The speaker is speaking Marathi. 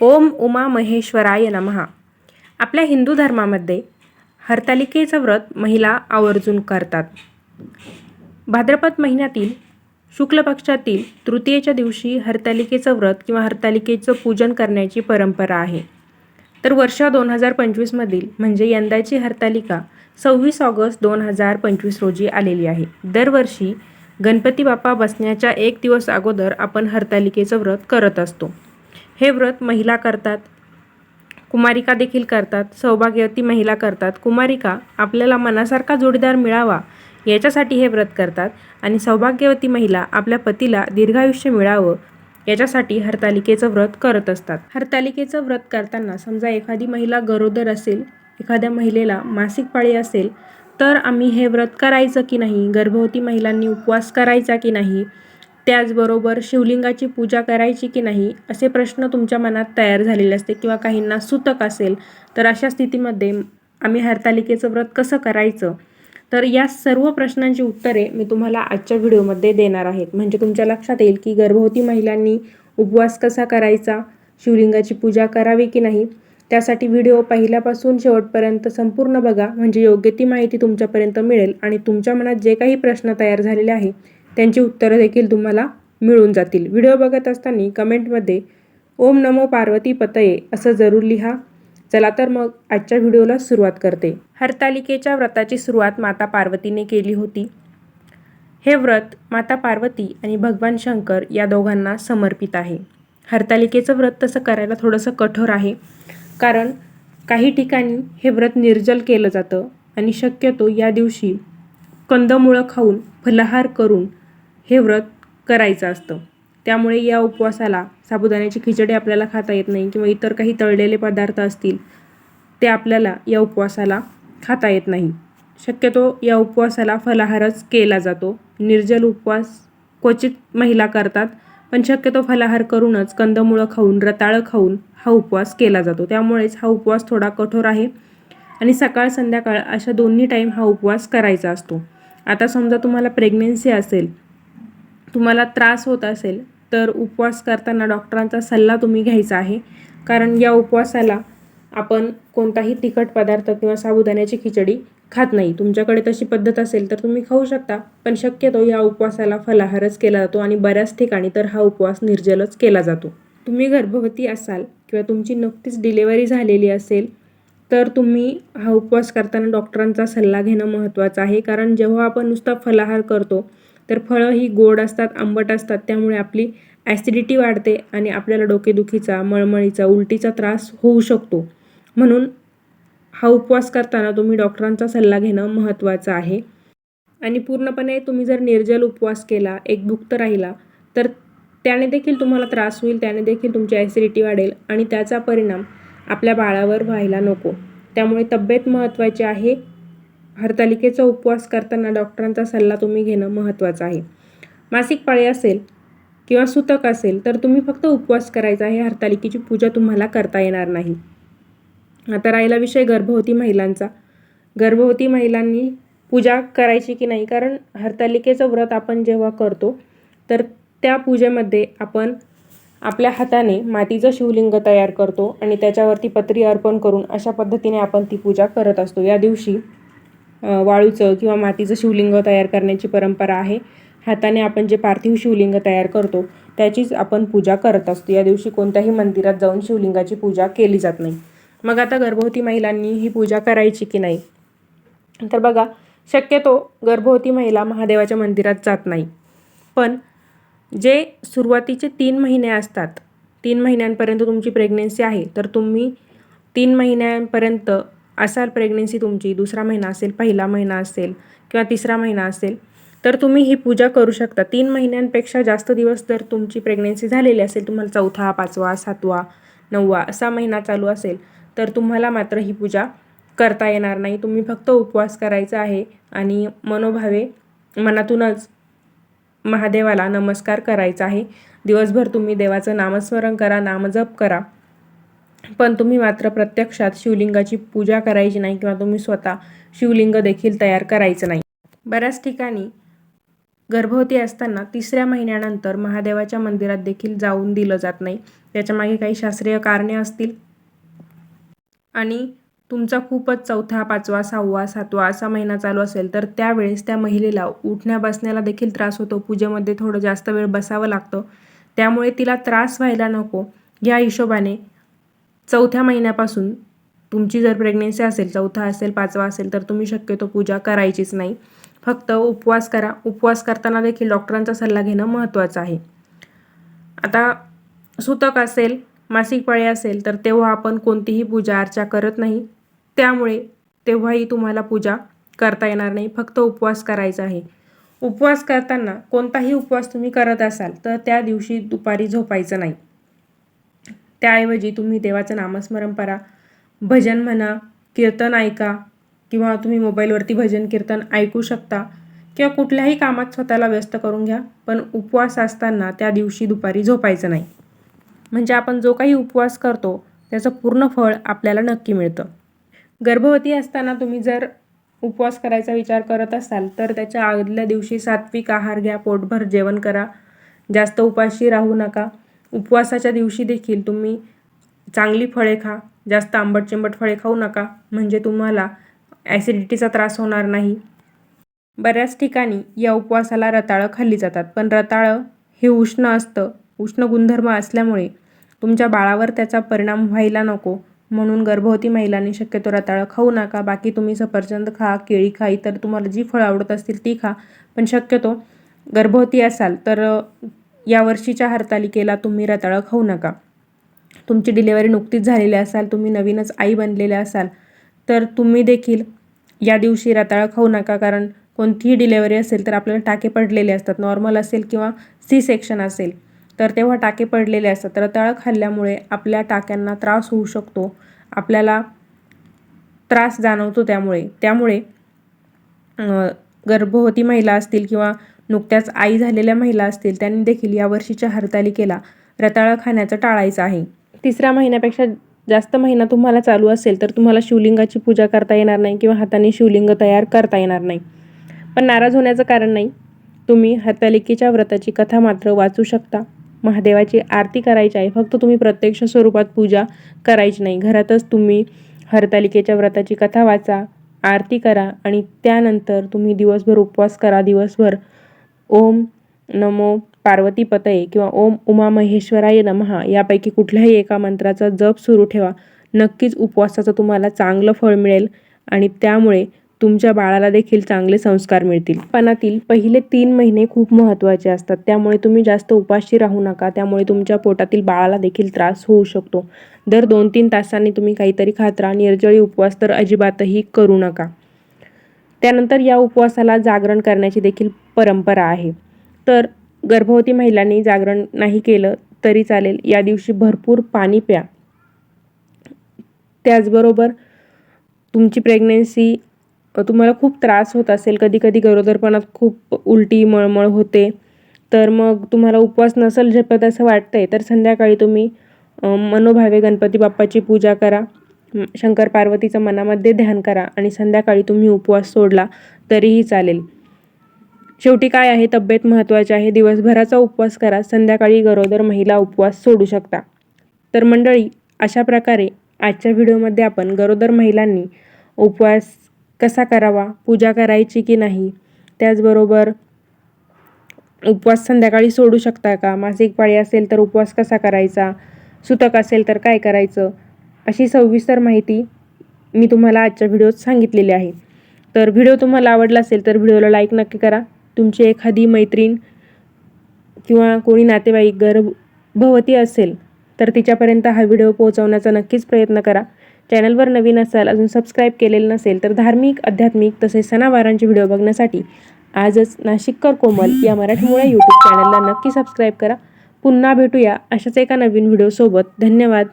ओम उमा महेश्वराय नमः आपल्या हिंदू धर्मामध्ये हरतालिकेचं व्रत महिला आवर्जून करतात. भाद्रपद महिन्यातील शुक्ल पक्षातील तृतीयेच्या दिवशी हरतालिकेचं व्रत किंवा हरतालिकेचं पूजन करण्याची परंपरा आहे. तर वर्ष दोन हजार पंचवीसमधील म्हणजे यंदाची हरतालिका सव्वीस ऑगस्ट दोन हजार पंचवीस रोजी आलेली आहे. दरवर्षी गणपती बाप्पा बसण्याच्या एक दिवस अगोदर आपण हरतालिकेचं व्रत करत असतो. हे व्रत महिला करतात. कुमारिका देखील करतात. सौभाग्यवती महिला करतात. कुमारिका आपल्याला मनासारखा जोडीदार मिळावा याच्यासाठी हे व्रत करतात. आणि सौभाग्यवती महिला आपल्या पतीला दीर्घायुष्य मिळावं याच्यासाठी हरतालिकेचं व्रत करत असतात. हरतालिकेचं व्रत करताना समजा एखादी महिला गरोदर असेल एखाद्या महिलेला मासिक पाळी असेल तर आम्ही हे व्रत करायचं की नाही? गर्भवती महिलांनी उपवास करायचा की नाही? त्याचबरोबर शिवलिंगाची पूजा करायची की नाही असे प्रश्न तुमच्या मनात तयार झालेले असते किंवा काहींना सुतक असेल तर अशा स्थितीमध्ये आम्ही हरतालिकेचं व्रत कसं करायचं? तर या सर्व प्रश्नांची उत्तरे मी तुम्हाला आजच्या व्हिडिओमध्ये देणार आहेत. म्हणजे तुमच्या लक्षात येईल की गर्भवती महिलांनी उपवास कसा करायचा शिवलिंगाची पूजा करावी की नाही त्यासाठी व्हिडिओ पहिल्यापासून शेवटपर्यंत संपूर्ण बघा. म्हणजे योग्य ती माहिती तुमच्यापर्यंत मिळेल आणि तुमच्या मनात जे काही प्रश्न तयार झालेले आहे त्यांची उत्तरं देखील तुम्हाला मिळून जातील. व्हिडिओ बघत असताना कमेंटमध्ये ओम नमो पार्वती पतये असं जरूर लिहा. चला तर मग आजच्या व्हिडिओला सुरुवात करते. हरतालिकेच्या व्रताची सुरुवात माता पार्वतीने केली होती. हे व्रत माता पार्वती आणि भगवान शंकर या दोघांना समर्पित आहे. हरतालिकेचं व्रत तसं करायला थोडंसं कठोर आहे. कारण काही ठिकाणी हे व्रत निर्जल केलं जातं आणि शक्यतो या दिवशी कंदमुळं खाऊन फलाहार करून हे व्रत करायचं असतं. त्यामुळे या उपवासाला साबुदाण्याची खिचडी आपल्याला खाता येत नाही किंवा इतर काही तळलेले पदार्थ असतील ते आपल्याला या उपवासाला खाता येत नाही. शक्यतो या उपवासाला फलाहारच केला जातो. निर्जल उपवास क्वचित महिला करतात पण शक्यतो फलाहार करूनच कंदमुळं खाऊन रताळं खाऊन हा उपवास केला जातो. त्यामुळेच हा उपवास थोडा कठोर आहे आणि सकाळ संध्याकाळ अशा दोन्ही टाईम हा उपवास करायचा असतो. आता समजा तुम्हाला प्रेग्नेन्सी असेल तुम्हाला त्रास होत असेल तर उपवास करताना डॉक्टरांचा सल्ला तुम्ही घ्यायचा आहे. कारण या उपवासाला आपण कोणताही तिखट पदार्थ किंवा साबुदाण्याची खिचडी खात नाही. तुमच्याकडे तशी पद्धत असेल तर तुम्ही खाऊ शकता पण शक्यतो या उपवासाला फलाहारच केला जातो आणि बऱ्याच ठिकाणी तर हा उपवास निर्जलच केला जातो. तुम्ही गर्भवती असाल किंवा तुमची नुकतीच डिलेवरी झालेली असेल तर तुम्ही हा उपवास करताना डॉक्टरांचा सल्ला घेणं महत्त्वाचं आहे. कारण जेव्हा आपण नुसता फलाहार करतो तर फळं ही गोड असतात आंबट असतात त्यामुळे आपली ॲसिडिटी वाढते आणि आपल्याला डोकेदुखीचा मळमळीचा उलटीचा त्रास होऊ शकतो. म्हणून हा उपवास करताना तुम्ही डॉक्टरांचा सल्ला घेणं महत्त्वाचं आहे. आणि पूर्णपणे तुम्ही जर निर्जल उपवास केला एकभुक्त राहिला तर त्याने देखील तुम्हाला त्रास होईल त्याने देखील तुमची ॲसिडिटी वाढेल आणि त्याचा परिणाम आपल्या बाळावर व्हायला नको. त्यामुळे तब्येत महत्त्वाची आहे. हरतालिकेचा उपवास करताना डॉक्टरांचा सल्ला तुम्ही घेणं महत्त्वाचं आहे. मासिक पाळी असेल किंवा सुतक असेल तर तुम्ही फक्त उपवास करायचा आहे. हरतालिकेची पूजा तुम्हाला करता येणार नाही. आता राहिला विषय गर्भवती महिलांचा. गर्भवती महिलांनी पूजा करायची की नाही? कारण हरतालिकेचं व्रत आपण जेव्हा करतो तर त्या पूजेमध्ये आपण आपल्या हाताने मातीचं शिवलिंग तयार करतो आणि त्याच्यावरती पत्री अर्पण करून अशा पद्धतीने आपण ती पूजा करत असतो. या दिवशी वाळूचं किंवा मातीचं शिवलिंग तयार करण्याची परंपरा आहे. हाताने आपण जे पार्थिव शिवलिंग तयार करतो त्याचीच आपण पूजा करत असतो. या दिवशी कोणत्याही मंदिरात जाऊन शिवलिंगाची पूजा केली जात नाही. मग आता गर्भवती महिलांनी ही पूजा करायची की नाही? तर बघा शक्यतो गर्भवती महिला महादेवाच्या मंदिरात जात नाही. पण जे सुरुवातीचे तीन महिने असतात तीन महिन्यांपर्यंत तुमची प्रेग्नेन्सी आहे तर तुम्ही तीन महिन्यांपर्यंत असाल प्रेग्नेन्सी तुमची दुसरा महिना असेल पहिला महिना असेल किंवा तिसरा महिना असेल तर तुम्ही ही पूजा करू शकता. तीन महिन्यांपेक्षा जास्त दिवस जर तुमची प्रेग्नेन्सी झालेली असेल तुम्हाला चौथा पाचवा सातवा नववा असा महिना चालू असेल तर तुम्हाला मात्र ही पूजा करता येणार नाही. तुम्ही फक्त उपवास करायचा आहे आणि मनोभावे मनातूनच महादेवाला नमस्कार करायचा आहे. दिवसभर तुम्ही देवाचं नामस्मरण करा नामजप करा. पण तुम्ही मात्र प्रत्यक्षात शिवलिंगाची पूजा करायची नाही किंवा तुम्ही स्वतः शिवलिंग देखील तयार करायचं नाही. बऱ्याच ठिकाणी गर्भवती असताना तिसऱ्या महिन्यानंतर महादेवाच्या मंदिरात देखील जाऊन दिलं जात नाही. त्याच्यामागे काही शास्त्रीय कारणे असतील. आणि तुमचा खूपच चौथा पाचवा सहावा सातवा असा महिना चालू असेल तर त्यावेळेस त्या महिलेला उठण्या बसण्याला देखील त्रास होतो. पूजेमध्ये थोडं जास्त वेळ बसावं लागतं. त्यामुळे तिला त्रास व्हायला नको. या हिशोबाने चौथ्या महिन्यापासून तुमची जर प्रेग्नेन्सी असेल चौथा असेल पाचवा असेल तर तुम्ही शक्यतो पूजा करायचीच नाही. फक्त उपवास करा. उपवास करताना देखील डॉक्टरांचा सल्ला घेणं महत्त्वाचं आहे. आता सुतक असेल मासिक पाळी असेल तर तेव्हा आपण कोणतीही पूजा अर्चा करत नाही. त्यामुळे तेव्हाही तुम्हाला पूजा करता येणार नाही. फक्त उपवास करायचा आहे. उपवास करताना कोणताही उपवास तुम्ही करत असाल तर त्या दिवशी दुपारी झोपायचं नाही. त्याऐवजी तुम्ही देवाचं नामस्मरण करा भजन म्हणा कीर्तन ऐका किंवा तुम्ही मोबाईलवरती भजन कीर्तन ऐकू शकता किंवा कुठल्याही कामात स्वतःला व्यस्त करून घ्या पण उपवास असताना त्या दिवशी दुपारी झोपायचं नाही. म्हणजे आपण जो काही उपवास करतो त्याचं पूर्ण फळ आपल्याला नक्की मिळतं. गर्भवती असताना तुम्ही जर उपवास करायचा विचार करत असाल तर त्याच्या आदल्या दिवशी सात्विक आहार घ्या पोटभर जेवण करा जास्त उपाशी राहू नका. उपवासाच्या दिवशी देखील तुम्ही चांगली फळे खा. जास्त आंबट चिंबट फळे खाऊ नका. म्हणजे तुम्हाला ॲसिडिटीचा त्रास होणार नाही. बऱ्याच ठिकाणी या उपवासाला रताळं खाल्ली जातात. पण रताळं हे उष्ण असतं. उष्ण गुणधर्म असल्यामुळे तुमच्या बाळावर त्याचा परिणाम व्हायला नको. म्हणून गर्भवती महिलांनी शक्यतो रताळं खाऊ नका. बाकी तुम्ही सफरचंद खा केळी खा इतर तुम्हाला जी फळं आवडत असतील ती खा. पण शक्यतो गर्भवती असाल तर या वर्षीच्या हरतालिकेला तुम्ही रताळं खाऊ नका. तुमची डिलेवरी नुकतीच झालेली असाल तुम्ही नवीनच आई बनलेल्या असाल तर तुम्ही देखील या दिवशी रताळं खाऊ नका कारण कोणतीही डिलेवरी असेल तर आपल्याला टाके पडलेले असतात. नॉर्मल असेल किंवा सी सेक्शन असेल तर तेव्हा टाके पडलेले असतात. रताळं खाल्ल्यामुळे आपल्या टाक्यांना त्रास होऊ शकतो. आपल्याला त्रास जाणवतो त्यामुळे. त्यामुळे गर्भवती महिला असतील किंवा नुकत्याच आई झालेल्या महिला असतील त्यांनी देखील या वर्षीच्या हरतालिकेला रताळं खाण्याचं टाळायचं आहे. तिसऱ्या महिन्यापेक्षा जास्त महिना तुम्हाला चालू असेल तर तुम्हाला शिवलिंगाची पूजा करता येणार नाही किंवा हाताने शिवलिंग तयार करता येणार नाही. पण नाराज होण्याचं कारण नाही. तुम्ही हरतालिकेच्या व्रताची कथा मात्र वाचू शकता. महादेवाची आरती करायची आहे. फक्त तुम्ही प्रत्यक्ष स्वरूपात पूजा करायची नाही. घरातच तुम्ही हरतालिकेच्या व्रताची कथा वाचा आरती करा आणि त्यानंतर तुम्ही दिवसभर उपवास करा. दिवसभर ओम नमो पार्वती पतये किंवा ओम उमा महेश्वराय नमहा यापैकी कुठल्याही एका मंत्राचा जप सुरू ठेवा. नक्कीच उपवासाचं तुम्हाला चांगलं फळ मिळेल आणि त्यामुळे तुमच्या बाळाला देखील चांगले संस्कार मिळतील. पणातील पहिले तीन महिने खूप महत्त्वाचे असतात. त्यामुळे तुम्ही जास्त उपाशी राहू नका. त्यामुळे तुमच्या पोटातील बाळाला देखील त्रास होऊ शकतो. दर दोन तीन तासांनी तुम्ही काहीतरी खात राहा निर्जळी उपवास तर अजिबातही करू नका. त्यानंतर या उपवासाला जागरण करण्याची देखील परंपरा आहे. तर गर्भवती महिलांनी जागरण नाही केलं तरी चालेल. या दिवशी भरपूर पाणी प्या. त्याचबरोबर तुमची प्रेग्नेन्सी तुम्हाला खूप त्रास होत असेल. कधी कधी गरोदरपणात खूप उलटी मळमळ होते. तर मग तुम्हाला उपवास नसेल झेपत असं वाटतंय तर संध्याकाळी तुम्ही मनोभावे गणपती बाप्पाची पूजा करा. शंकर पार्वतीचं मनामध्ये ध्यान करा आणि संध्याकाळी तुम्ही उपवास सोडला तरीही चालेल. शेवटी काय आहे? तब्येत महत्त्वाची आहे. दिवसभराचा उपवास करा. संध्याकाळी गरोदर महिला उपवास सोडू शकता. तर मंडळी अशा प्रकारे आजच्या व्हिडिओमध्ये आपण गरोदर महिलांनी उपवास कसा करावा पूजा करायची की नाही त्याचबरोबर उपवास संध्याकाळी सोडू शकता का? मासिक पाळी असेल तर उपवास कसा करायचा? सुतक असेल तर काय करायचं? अशी सविस्तर माहिती मी तुम्हाला आजच्या व्हिडिओत सांगितलेली आहे. तर व्हिडिओ तुम्हाला आवडला असेल तर व्हिडिओला लाईक नक्की करा. तुमची एखादी मैत्रीण किंवा कोणी नातेवाईक गर्भवती असेल तर तिच्यापर्यंत हा व्हिडिओ पोहोचवण्याचा नक्कीच प्रयत्न करा. चॅनलवर नवीन असाल अजून सबस्क्राईब केलेलं नसेल तर धार्मिक आध्यात्मिक तसेच सणावारांचे व्हिडिओ बघण्यासाठी आजच नाशिककर कोमल या मराठीमुळे यूट्यूब चॅनलला नक्की सबस्क्राईब करा. पुन्हा भेटूया अशाच एका नवीन व्हिडिओसोबत. धन्यवाद.